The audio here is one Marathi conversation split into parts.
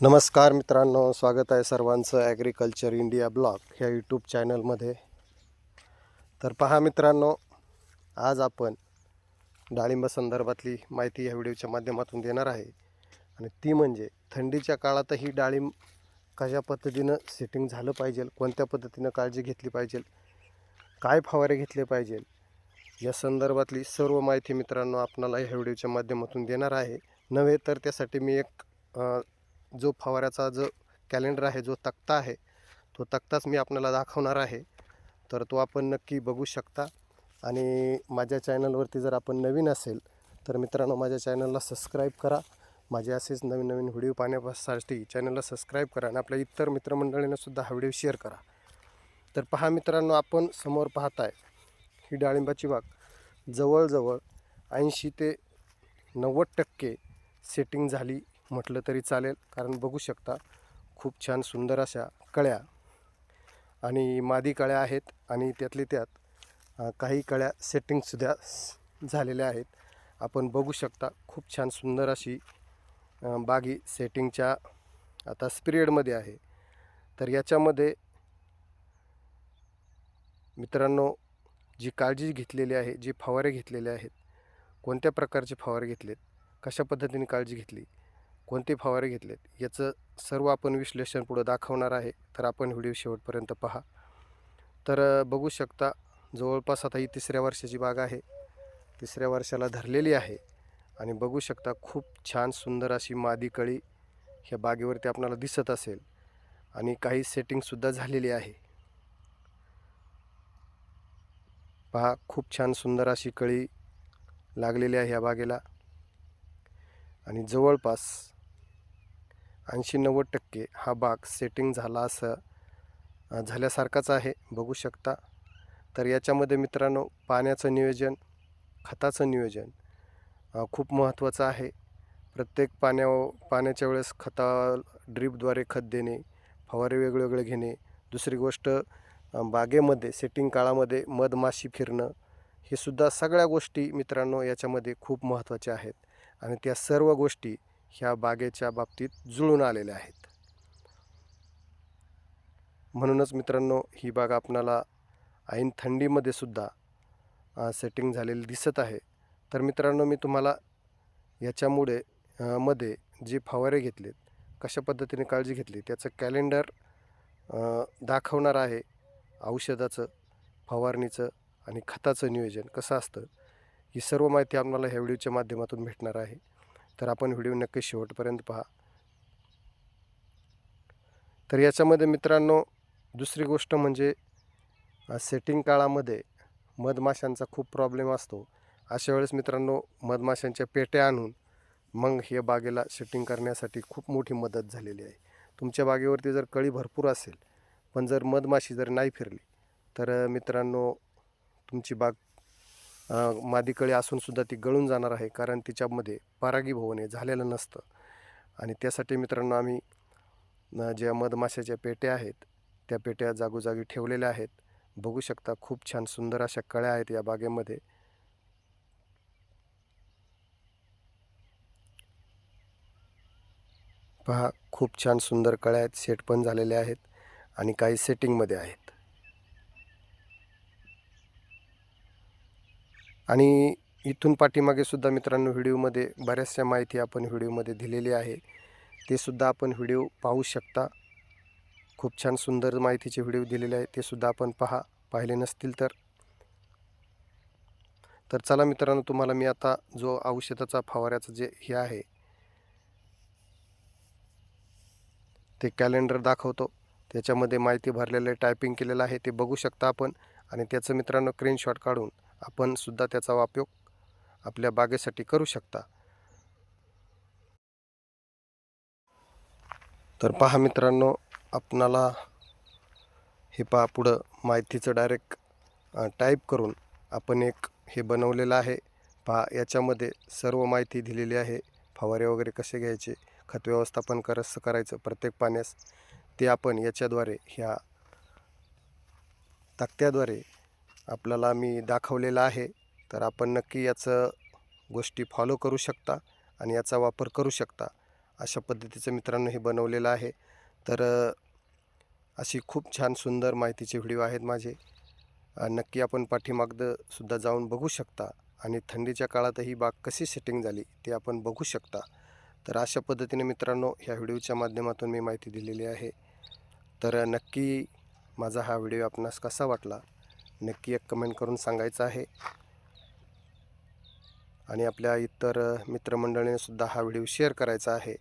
नमस्कार मित्रांनो स्वागत आहे सर्वांचं ॲग्रिकल्चर इंडिया ब्लॉग ह्या यूट्यूब चॅनलमध्ये तर पहा मित्रांनो आज आपण डाळिंब संदर्भातली माहिती ह्या व्हिडिओच्या माध्यमातून देणार आहे. आणि ती म्हणजे थंडीच्या काळातही डाळिंब कशा पद्धतीनं सेटिंग झालं पाहिजे कोणत्या पद्धतीनं काळजी घेतली पाहिजे काय फवारे घेतले पाहिजे या संदर्भातली सर्व माहिती मित्रांनो आपणाला ह्या व्हिडिओच्या माध्यमातून देणार आहे. नव्हे तर त्यासाठी मी एक जो फवाऱ्याचा जो कॅलेंडर आहे जो तक्ता आहे तो तक्ताच मी आपल्याला दाखवणार आहे. तर तो आपण नक्की बघू शकता. आणि माझ्या चॅनलवरती जर आपण नवीन असेल तर मित्रांनो माझ्या चॅनलला सबस्क्राईब करा. माझे असेच नवीन नवीन व्हिडिओ पाहण्यासाठी चॅनलला सबस्क्राईब करा आणि आपल्या इतर मित्रमंडळींनासुद्धा हा व्हिडिओ शेअर करा. तर पहा मित्रांनो आपण समोर पाहताय ही डाळिंबाची बाग. जवळजवळ ऐंशी ते नव्वद टक्के सेटिंग झाली म्हटलं तरी चालेल कारण बघू शकता खूप छान सुंदर अशा कळ्या. आणि मादी कळ्या आहेत आणि त्यातले त्यात काही कळ्या सेटिंगसुद्धा झालेल्या आहेत. आपण बघू शकता खूप छान सुंदर अशी बागी सेटिंगच्या आता स्पिरियडमध्ये आहे. तर याच्यामध्ये मित्रांनो जी काळजी घेतलेली आहे जी फवारे घेतलेले आहेत कोणत्या प्रकारचे फवारे घेतलेत कशा पद्धतीने काळजी घेतली कोणते फवारे घेतलेत याचं सर्व आपण विश्लेषण पुढं दाखवणार आहे. तर आपण व्हिडिओ शेवटपर्यंत पहा. तर बघू शकता जवळपास आता ही तिसऱ्या वर्षाची बाग आहे. तिसऱ्या वर्षाला धरलेली आहे. आणि बघू शकता खूप छान सुंदर अशी मादी कळी ह्या बागेवरती आपणाला दिसत असेल. आणि काही सेटिंगसुद्धा झालेली आहे. पहा खूप छान सुंदर अशी कळी लागलेली आहे या बागेला. आणि जवळपास ऐंशी नव्वद टक्के हा बाग सेटिंग झाला असं झाल्यासारखाच आहे. बघू शकता. तर याच्यामध्ये मित्रांनो पाण्याचं नियोजन खताचं नियोजन खूप महत्त्वाचं आहे. प्रत्येक पाण्या पाण्याच्या वेळेस खता ड्रीपद्वारे खत देणे फवारे वेगवेगळे घेणे. दुसरी गोष्ट बागेमध्ये सेटिंग काळामध्ये मधमाशी फिरणं हे सुद्धा सगळ्या गोष्टी मित्रांनो याच्यामध्ये खूप महत्त्वाच्या आहेत. आणि त्या सर्व गोष्टी ह्या बागेच्या बाबतीत जुळून आलेल्या आहेत. म्हणूनच मित्रांनो ही बाग आपणाला ऐन थंडीमध्ये सुद्धा सेटिंग झालेली दिसत आहे. तर मित्रांनो मी तुम्हाला याच्यामुळे मध्ये जे फवारे घेतलेत कशा पद्धतीने काळजी घेतली त्याचं कॅलेंडर दाखवणार आहे. औषधाचं फवारणीचं आणि खताचं नियोजन कसं असतं ही सर्व माहिती आपल्याला ह्या व्हिडिओच्या माध्यमातून भेटणार आहे. तर आपण व्हिडिओ नक्की शेवटपर्यंत पहा. तर याच्यामध्ये मित्रांनो दुसरी गोष्ट म्हणजे सेटिंग काळामध्ये मधमाशांचा खूप प्रॉब्लेम असतो. अशा वेळेस मित्रांनो मधमाशांच्या पेट्या आणून मग हे बागेला सेटिंग करण्यासाठी खूप मोठी मदत झालेली आहे. तुमच्या बागेवरती जर कळी भरपूर असेल पण जर मधमाशी जर नाही फिरली तर मित्रांनो तुमची बाग मादीकळी असूनसुद्धा ती गळून जाणार आहे कारण तिच्यामध्ये परागीभवन हे झालेलं नसतं. आणि त्यासाठी मित्रांनो आम्ही ज्या मधमाशाच्या पेट्या आहेत त्या पेट्या जागोजागी ठेवलेल्या आहेत. बघू शकता खूप छान सुंदर अशा कळ्या आहेत या बागेमध्ये. पहा खूप छान सुंदर कळ्या आहेत सेट पण झालेल्या आहेत आणि काही सेटिंगमध्ये आहेत. आणि इथून पाठीमागे सुद्धा मित्रांनो व्हिडिओमध्ये बऱ्याचशा माहिती आपण व्हिडिओमध्ये दिलेली आहे. ते सुद्धा आपण व्हिडिओ पाहू शकता. खूप छान सुंदर माहितीचे व्हिडिओ दिलेले आहे ते सुद्धा आपण पहा. पाहिले नसतील तर. तर चला मित्रांनो तुम्हाला मी आता जो औषधाचा फवाऱ्याचं जे हे आहे ते कॅलेंडर दाखवतो. त्याच्यामध्ये माहिती भरलेलं आहे टायपिंग केलेलं आहे ते बघू शकता आपण. आणि त्याचं मित्रांनो स्क्रीनशॉट काढून आपण सुद्धा त्याचा उपयोग आपल्या बागेसाठी करू शकता. तर पहा मित्रांनो आपणाला हे पहा पुढं माहितीचं डायरेक्ट टाईप करून आपण एक हे बनवलेलं आहे. पहा याच्यामध्ये सर्व माहिती दिलेली आहे. फवारे वगैरे कसे घ्यायचे खत व्यवस्थापन कसं करायचं प्रत्येक पाण्यास ते आपण याच्याद्वारे ह्या तक्त्याद्वारे आपल्याला मी दाखवलेलं आहे तर आपण नक्की याचं गोष्टी फॉलो करू शकता आणि याचा वापर करू शकता. अशा पद्धतीचं मित्रांनो हे बनवलेलं आहे. तर अशी खूप छान सुंदर माहितीचे व्हिडिओ आहेत माझे. नक्की आपण पाठीमागं सुद्धा जाऊन बघू शकता आणि थंडीच्या काळात ही बाग कशी सेटिंग झाली ते आपण बघू शकता. तर अशा पद्धतीने मित्रांनो ह्या व्हिडिओच्या माध्यमातून मी माहिती दिलेली आहे. तर नक्की माझा हा व्हिडिओ आपणास कसा वाटला नक्की एक कमेंट करून सांगायचं आहे. आणि आपल्या इतर मित्रमंडळीने सुद्धा हा व्हिडिओ शेअर करायचा आहे.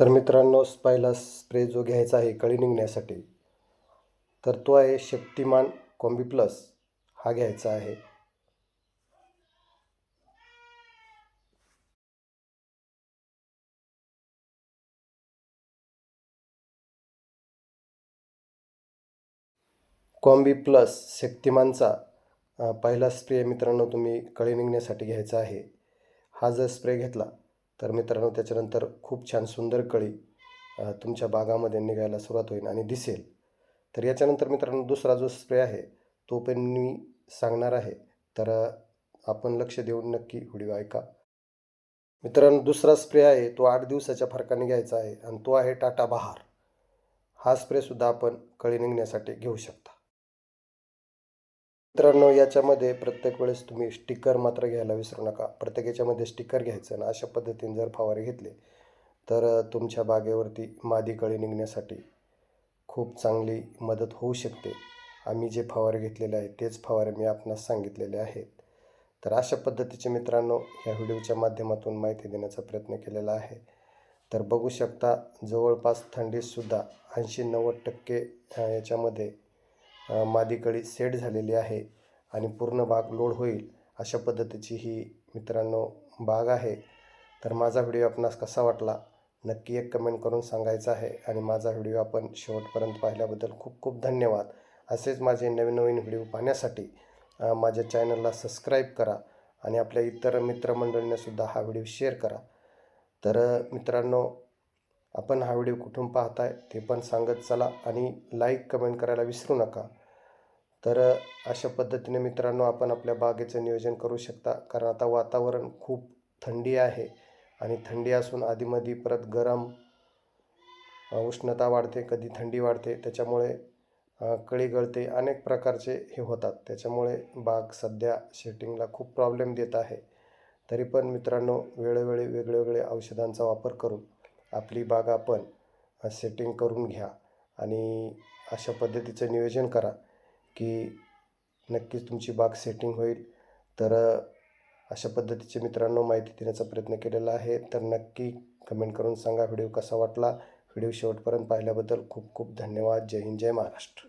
तर मित्रांनो पहिला स्प्रे जो घ्यायचा आहे कळी निघण्यासाठी तर तो आहे शक्तिमान कॉम्बी प्लस. हा घ्यायचा आहे. कॉम्बी प्लस शक्तिमानचा पहिला स्प्रे मित्रांनो तुम्ही कळी निघण्यासाठी घ्यायचा आहे. हा जर स्प्रे घेतला तर मित्रांनो त्याच्यानंतर खूप छान सुंदर कळी तुमच्या बागामध्ये निघायला सुरुवात होईल आणि दिसेल. तर याच्यानंतर मित्रांनो दुसरा जो स्प्रे आहे तो पण मी सांगणार आहे. तर आपण लक्ष देऊन नक्की व्हिडिओ ऐका. मित्रांनो दुसरा स्प्रे आहे तो आठ दिवसाच्या फरकाने घ्यायचा आहे आणि तो आहे टाटा बहार. हा स्प्रेसुद्धा आपण कळी निघण्यासाठी घेऊ शकता. मित्रांनो याच्यामध्ये प्रत्येक वेळेस तुम्ही स्टिकर मात्र घ्यायला विसरू नका. प्रत्येक याच्यामध्ये स्टिकर घ्यायचं आणि अशा पद्धतीने जर फवारे घेतले तर तुमच्या बागेवरती मादी कळी निघण्यासाठी खूप चांगली मदत होऊ शकते. आम्ही जे फवारे घेतलेले आहेत तेच फवारे मी आपणास सांगितलेले आहेत. तर अशा पद्धतीचे मित्रांनो ह्या व्हिडिओच्या माध्यमातून माहिती देण्याचा प्रयत्न केलेला आहे. तर बघू शकता जवळपास थंडीतसुद्धा ऐंशी नव्वद टक्के याच्यामध्ये मादीकडे मादी कळी सेट झालेली आहे आणि पूर्ण बाग लोड होईल अशा पद्धतीची ही मित्रांनो बाग आहे. तर माझा व्हिडिओ आपणास कसा वाटला? नक्की एक कमेंट करून सांगायचा आहे आणि माझा व्हिडिओ आपण शेवटपर्यंत पाहिल्याबद्दल खूप खूप धन्यवाद. असेच माझे नवीन नवीन व्हिडिओ पाहण्यासाठी माझ्या चॅनलला सबस्क्राईब करा आणि आपल्या इतर मित्रमंडळींनासुद्धा हा व्हिडिओ शेअर करा. तर मित्रांनो आपण हा व्हिडिओ कुठून पाहताय ते पण सांगत चला आणि लाईक कमेंट करायला विसरू नका. तर अशा पद्धतीने मित्रांनो आपण आपल्या बागेचं नियोजन करू शकता. कारण आता वातावरण खूप थंडी आहे आणि थंडी असून आधीमध्ये परत गरम उष्णता वाढते कधी थंडी वाढते. त्याच्यामुळे कळी गळते. अनेक प्रकारचे हे होतात. त्याच्यामुळे बाग सध्या शेटिंगला खूप प्रॉब्लेम देत आहे. तरी पण मित्रांनो वेळोवेळी वेगळेवेगळे औषधांचा वापर करून आपली बाग आपण सेटिंग करून घ्या आणि अशा पद्धतीचं नियोजन करा की नक्कीच तुमची बाग सेटिंग होईल. तर अशा पद्धतीचे मित्रांनो माहिती देण्याचा प्रयत्न केलेला आहे. तर नक्की कमेंट करून सांगा व्हिडिओ कसा वाटला. व्हिडिओ शेवटपर्यंत पाहिल्याबद्दल खूप खूप धन्यवाद. जय हिंद जय महाराष्ट्र.